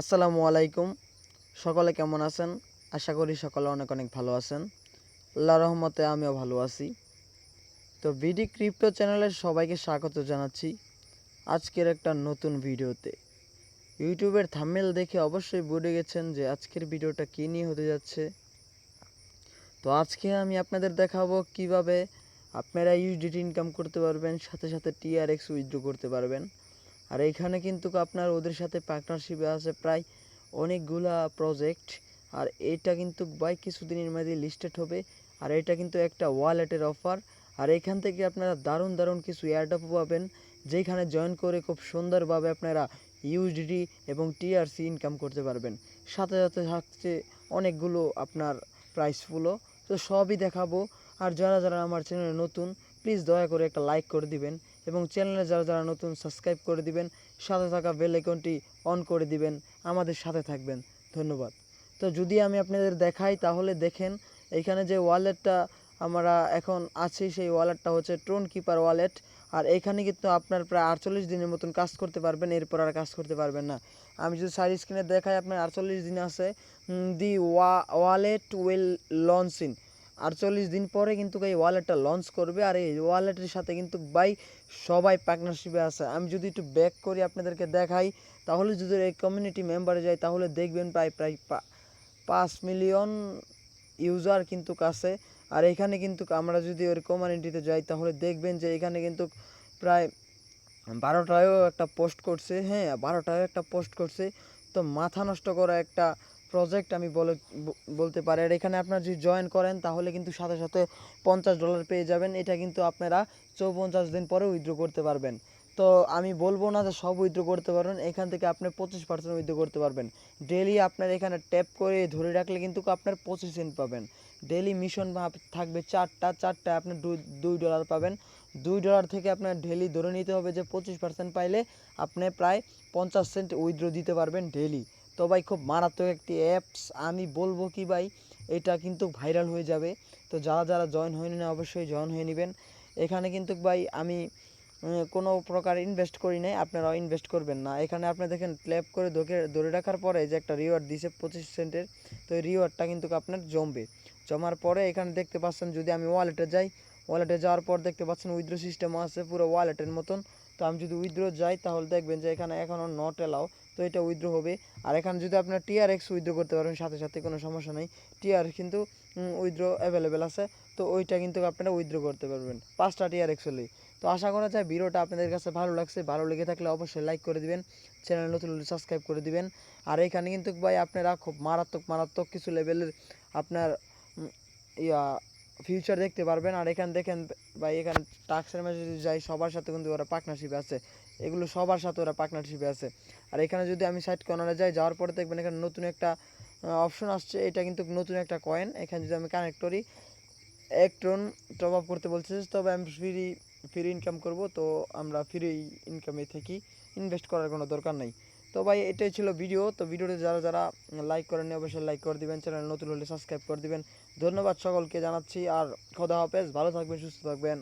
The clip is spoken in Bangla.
আসসালামু আলাইকুম। সকলে কেমন আছেন? আশা করি সকলে অনেক অনেক ভালো আছেন। আল্লাহ রহমতে আমিও ভালো আছি। তো বিডি ক্রিপ্টো চ্যানেলের সবাইকে স্বাগত জানাচ্ছি আজকের একটা নতুন ভিডিওতে। ইউটিউবের থামেল দেখে অবশ্যই বুঝে গেছেন যে আজকের ভিডিওটা কী নিয়ে হতে যাচ্ছে। তো আজকে আমি আপনাদের দেখাবো কীভাবে আপনারা ইউডিটি ইনকাম করতে পারবেন, সাথে সাথে টিআরএক্স উইথড্র করতে পারবেন। আর এখানে কিন্তু আপনার ওদের সাথে পার্টনারশিপে আছে প্রায় অনেকগুলা প্রজেক্ট আর এটা কিন্তু বাই কিছুদিনের মধ্যে লিস্টেড হবে। আর এটা কিন্তু একটা ওয়ালেটের অফার আর এখান থেকে আপনারা দারুণ দারুণ কিছু অ্যাডআপ পাবেন, যেখানে জয়েন করে খুব সুন্দরভাবে আপনারা ইউডিডি এবং টিআরসি ইনকাম করতে পারবেন। সাথে সাথে থাকছে অনেকগুলো আপনার প্রাইসফুলও তো সবই দেখাবো। আর যারা যারা আমার চ্যানেলে নতুন প্লিজ দয়া করে একটা লাইক করে দিবেন। এবং চ্যানেলে যারা যারা নতুন সাবস্ক্রাইব করে দিবেন, সাথে থাকা বেল আইকনটি অন করে দিবেন, আমাদের সাথে থাকবেন। ধন্যবাদ। তো যদি আমি আপনাদের দেখাই, তাহলে দেখেন এইখানে যে ওয়ালেটটা আমরা এখন আছি, সেই ওয়ালেটটা হচ্ছে ট্রোন কিপার ওয়ালেট। আর এখানে কিন্তু আপনার প্রায় আটচল্লিশ দিনের মতন কাজ করতে পারবেন, এরপর আর কাজ করতে পারবেন না। আমি যদি সাইড স্ক্রিনে দেখাই, আপনার আটচল্লিশ দিন আছে। দি ওয়া, ওয়ালেট উইল লঞ্চ ইন। আটচল্লিশ দিন পরে কিন্তু এই ওয়ালেটটা লঞ্চ করবে। আর এই ওয়ালেটের সাথে কিন্তু বাই সবাই পার্টনারশিপে আছে। আমি যদি একটু ব্যাক করি আপনাদেরকে দেখাই, তাহলে যদি এই কমিউনিটি মেম্বারে যাই, তাহলে দেখবেন প্রায় প্রায় পাঁচ মিলিয়ন ইউজার কিন্তু কাছে। আর এখানে কিন্তু আমরা যদি ওর কমিউনিটিতে যাই, তাহলে দেখবেন যে এখানে কিন্তু প্রায় বারোটায়ও একটা পোস্ট করছে। হ্যাঁ বারোটায়ও একটা পোস্ট করছে। তো মাথা নষ্ট করা একটা প্রজেক্ট আমি বলে বলতে পারি। আর এখানে আপনারা যদি জয়েন করেন, তাহলে কিন্তু সাথে সাথে পঞ্চাশ ডলার পেয়ে যাবেন। এটা কিন্তু আপনারা চৌপঞ্চাশ দিন পরে উইথড্র করতে পারবেন। তো আমি বলব না যে সব উইথড্র করতে পারবেন। এখান থেকে আপনি পঁচিশ পার্সেন্ট উইথড্র করতে পারবেন। ডেলি আপনার এখানে ট্যাপ করে ধরে রাখলে কিন্তু আপনার পঁচিশ সেন্ট পাবেন। ডেলি মিশন থাকবে চারটা। চারটা আপনি দুই দুই ডলার পাবেন। দুই ডলার থেকে আপনার ডেলি ধরে নিতে হবে যে পঁচিশ পার্সেন্ট পাইলে আপনি প্রায় পঞ্চাশ সেন্ট উইথড্র দিতে পারবেন ডেলি তো ভাই, খুব মারাত্মক একটি অ্যাপস আমি বলব কি ভাই, এটা কিন্তু ভাইরাল হয়ে যাবে। তো যারা যারা জয়েন হয়নি না, অবশ্যই জয়েন হয়ে নেবেন। এখানে কিন্তু ভাই, আমি কোনো প্রকার ইনভেস্ট করি নাই। আপনারাও ইনভেস্ট করবেন না। এখানে আপনি দেখেন ক্ল্যাপ করে ধরে ধরে রাখার পরে যে একটা রিওয়ার্ড দিছে পঁচিশ সেন্টের, তো এই রিওয়ার্ডটা কিন্তু আপনার জমবে। জমার পরে এখানে দেখতে পাচ্ছেন, যদি আমি ওয়ালেটে যাই ওয়ালেটে যাওয়ার পর দেখতে পাচ্ছেন উইথড্র সিস্টেম আছে পুরো ওয়ালেটের মতন। তো আমি যদি উইথড্র যাই, তাহলে দেখবেন যে এখানে এখনও নট এলাও তো এটা উইথড্র হবে। আর এখানে যদি আপনার টিআর এক্স উইথড্র করতে পারবেন সাথে সাথে কোনো সমস্যা নেই। টিআর কিন্তু উইথড্র অ্যাভেলেবেল আছে। তো ওইটা কিন্তু আপনারা উইথড্র করতে পারবেন। পাঁচটা টিআর এক্স হলেই। তো আশা করা যায় ভিডিওটা আপনাদের কাছে ভালো লাগছে। ভালো লেগে থাকলে অবশ্যই লাইক করে দিবেন। চ্যানেল নতুন সাবস্ক্রাইব করে দিবেন। আর এখানে কিন্তু ভাই আপনারা খুব মারাত্মক মারাত্মক কিছু লেভেলের আপনার ইয়া ফিউচার দেখতে পারবেন। আর এখানে দেখেন ভাই, এখানে টাক্সের মাঝে যদি যাই, সবার সাথে কিন্তু ওরা পার্টনারশিপে আছে। এগুলো সবার সাথে ওরা পার্টনারশিপে আছে। আর এখানে যদি আমি সাইড কর্নারে যাই, যাওয়ার পরে দেখবেন এখানে নতুন একটা অপশন আসছে। এটা কিন্তু নতুন একটা কয়েন এখানে যদি আমি কানেক্ট করি, এক টন টপ আপ করতে বলছে, তবে আমি ফ্রি ফ্রি ইনকাম করব। তো আমরা ফ্রি ইনকামে থাকি ইনভেস্ট করার কোনো দরকার নাই। তো ভাই, এটাই ছিল ভিডিও তো ভিডিওতে যারা যারা লাইক করেন অবশ্যই লাইক করে দিবেন। চ্যানেল নতুন হলে সাবস্ক্রাইব করে দিবেন। ধন্যবাদ সকলকে জানাচ্ছি। আর খোদা হাফেজ। ভালো থাকবেন, সুস্থ থাকবেন।